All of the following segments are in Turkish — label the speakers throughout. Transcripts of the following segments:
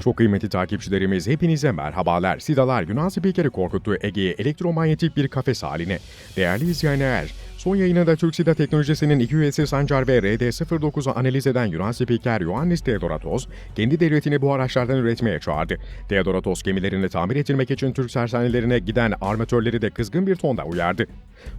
Speaker 1: Çok kıymetli takipçilerimiz hepinize merhabalar. Sidalar Yunan spikeri korkuttu Ege'ye elektromanyetik bir kafes haline. Değerli izleyenler, son yayınında Türk Sida Teknolojisi'nin iki üyesi Sancar ve RD-09'u analiz eden Yunan spiker Ioannis Theodoratos, kendi devletini bu araçlardan üretmeye çağırdı. Theodoratos gemilerini tamir ettirmek için Türk sersanelerine giden armatörleri de kızgın bir tonda uyardı.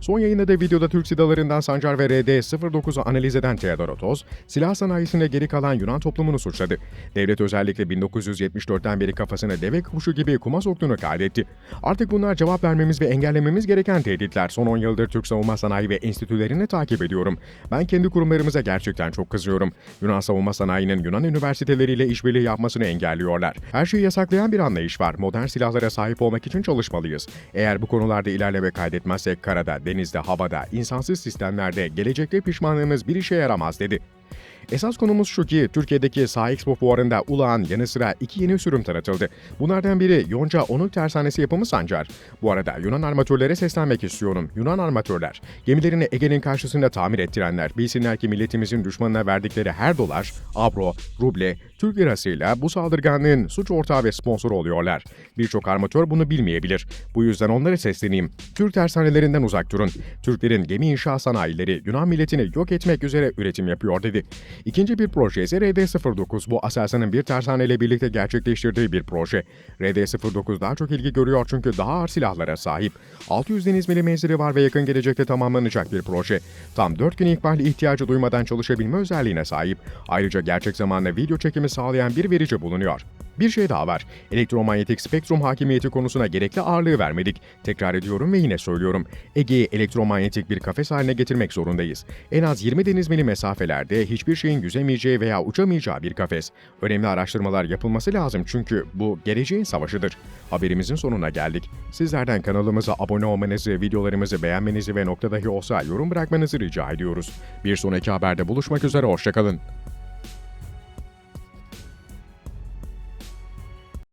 Speaker 1: Son yayında da videoda Türk sidalarından Sancar ve RD-09'u analiz eden Theodoratos, silah sanayisinde geri kalan Yunan toplumunu suçladı. Devlet özellikle 1974'ten beri kafasına deve kuşu gibi kuma soktuğunu kaydetti. Artık bunlar cevap vermemiz ve engellememiz gereken tehditler. Son 10 yıldır Türk savunma sanayi ve enstitülerini takip ediyorum. Ben kendi kurumlarımıza gerçekten çok kızıyorum. Yunan savunma sanayinin Yunan üniversiteleriyle işbirliği yapmasını engelliyorlar. Her şeyi yasaklayan bir anlayış var. Modern silahlara sahip olmak için çalışmalıyız. Eğer bu konularda ilerleme kaydetmezsek karada, denizde, havada, insansız sistemlerde gelecekte pişmanlığımız bir işe yaramaz dedi. Esas konumuz şu ki Türkiye'deki Sağ Expo fuarında Ulağan yanı sıra iki yeni sürüm tanıtıldı. Bunlardan biri Yonca Onuk Tersanesi yapımı Sancar. Bu arada Yunan armatörlere seslenmek istiyorum. Yunan armatörler, gemilerini Ege'nin karşısında tamir ettirenler bilsinler ki milletimizin düşmanına verdikleri her dolar, avro, ruble, Türk lirasıyla bu saldırganlığın suç ortağı ve sponsoru oluyorlar. Birçok armatör bunu bilmeyebilir. Bu yüzden onlara sesleneyim. Türk tersanelerinden uzak durun. Türklerin gemi inşa sanayileri Yunan milletini yok etmek üzere üretim yapıyor dedi. İkinci bir proje ise RD-09. Bu Aselsan'ın bir tersaneyle birlikte gerçekleştirdiği bir proje. RD-09 daha çok ilgi görüyor çünkü daha ağır silahlara sahip. 600 deniz mili menzili var ve yakın gelecekte tamamlanacak bir proje. Tam 4 gün ikbal ihtiyacı duymadan çalışabilme özelliğine sahip. Ayrıca gerçek zamanlı video çekimi sağlayan bir verici bulunuyor. Bir şey daha var. Elektromanyetik spektrum hakimiyeti konusuna gerekli ağırlığı vermedik. Tekrar ediyorum ve yine söylüyorum. Ege'yi elektromanyetik bir kafes haline getirmek zorundayız. En az 20 deniz mili mesafelerde hiçbir şeyin yüzemeyeceği veya uçamayacağı bir kafes. Önemli araştırmalar yapılması lazım çünkü bu geleceğin savaşıdır. Haberimizin sonuna geldik. Sizlerden kanalımıza abone olmanızı, videolarımızı beğenmenizi ve nokta dahi olsa yorum bırakmanızı rica ediyoruz. Bir sonraki haberde buluşmak üzere, hoşçakalın.